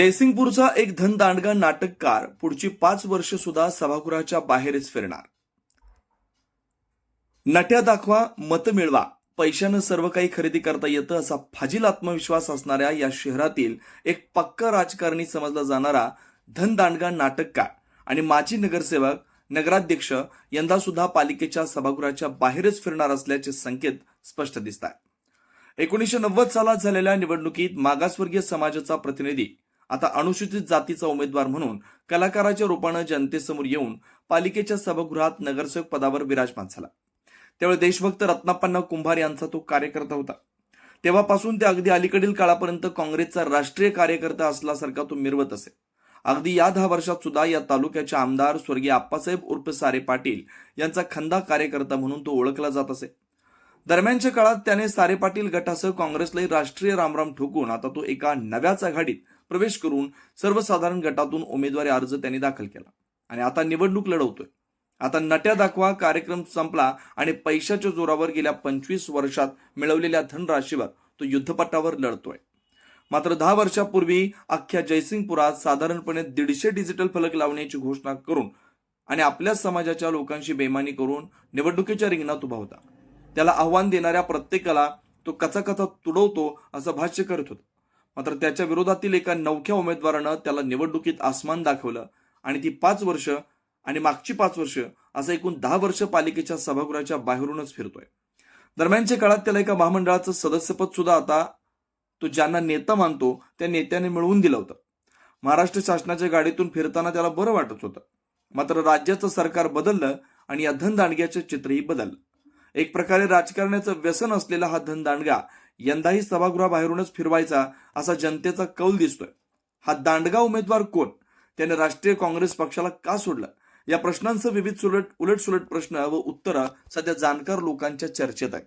जयसिंगपूरचा एक धनदांडगा नाटककार पुढची पाच वर्ष सुद्धा सभागृहाच्या बाहेरच फिरणार. नट्या दाखवा मत मिळवा पैशानं सर्व काही खरेदी करता येतं असा फाजील आत्मविश्वास असणाऱ्या या शहरातील एक पक्का राजकारणी समजला जाणारा धनदांडगा नाटककार आणि माजी नगरसेवक नगराध्यक्ष यंदा सुद्धा पालिकेच्या सभागृहाच्या बाहेरच फिरणार असल्याचे संकेत स्पष्ट दिसत आहेत एकोणीसशे नव्वद सालात झालेल्या निवडणुकीत मागासवर्गीय समाजाचा प्रतिनिधी आता अनुसूचित जातीचा उमेदवार म्हणून कलाकाराच्या रूपानं जनतेसमोर येऊन पालिकेच्या सभागृहात नगरसेवक पदावर विराजमान झाला. त्यावेळी देशभक्त रत्नाप्पांना कुंभार यांचा तो कार्यकर्ता होता. तेव्हापासून ते अगदी अलीकडील काळापर्यंत काँग्रेसचा राष्ट्रीय कार्यकर्ता असल्यासारखा तो मिरवत असे. अगदी या दहा वर्षात सुद्धा या तालुक्याचे आमदार स्वर्गीय आप्पासाहेब उर्फ सारे पाटील यांचा खंदा कार्यकर्ता म्हणून तो ओळखला जात असे. दरम्यानच्या काळात त्याने सारे पाटील गटासह काँग्रेसला राष्ट्रीय रामराम ठोकून आता तो एका नव्याच आघाडीत प्रवेश करून सर्वसाधारण गटातून उमेदवारी अर्ज त्यांनी दाखल केला. आणि आता निवडणूक लढवतोय. आता नट्या दाखवा कार्यक्रम संपला आणि पैशाच्या जोरावर गेल्या पंचवीस वर्षात मिळवलेल्या धनराशीवर तो युद्धपटावर लढतोय. मात्र दहा वर्षापूर्वी अख्ख्या जयसिंगपुरात साधारणपणे दीडशे डिजिटल फलक लावण्याची घोषणा करून आणि आपल्या समाजाच्या लोकांशी बेमानी करून निवडणुकीच्या रिंगणात उभा होता. त्याला आव्हान देणाऱ्या प्रत्येकाला तो कचाकचा तुडवतो असं भाष्य करत होता. मात्र त्याच्या विरोधातील एका नवख्या उमेदवारानं त्याला निवडणुकीत आसमान दाखवलं. आणि ती पाच वर्ष आणि मागची पाच वर्ष असं एकूण दहा वर्ष पालिकेच्या सभागृहाच्या बाहेरूनच फिरतोय. दरम्यानच्या काळात त्याला एका महामंडळाचं सदस्यपद सुद्धा आता तो ज्यांना नेता मानतो त्या नेत्याने मिळवून दिलं होतं. महाराष्ट्र शासनाच्या गाडीतून फिरताना त्याला बरं वाटत होतं. मात्र राज्याचं सरकार बदललं आणि या धनदांडग्याचं चित्रही बदललं. एक प्रकारे राजकारण्याचं व्यसन असलेला हा धनदांडगा यंदाही सभागृहाबाहेरूनच फिरवायचा असा जनतेचा कौल दिसतोय. हा दांडगा उमेदवार कोण? त्याने राष्ट्रीय काँग्रेस पक्षाला का सोडलं? या प्रश्नांचं विविध सुलट उलटसुलट प्रश्न व उत्तरं सध्या जाणकार लोकांच्या चर्चेत आहेत.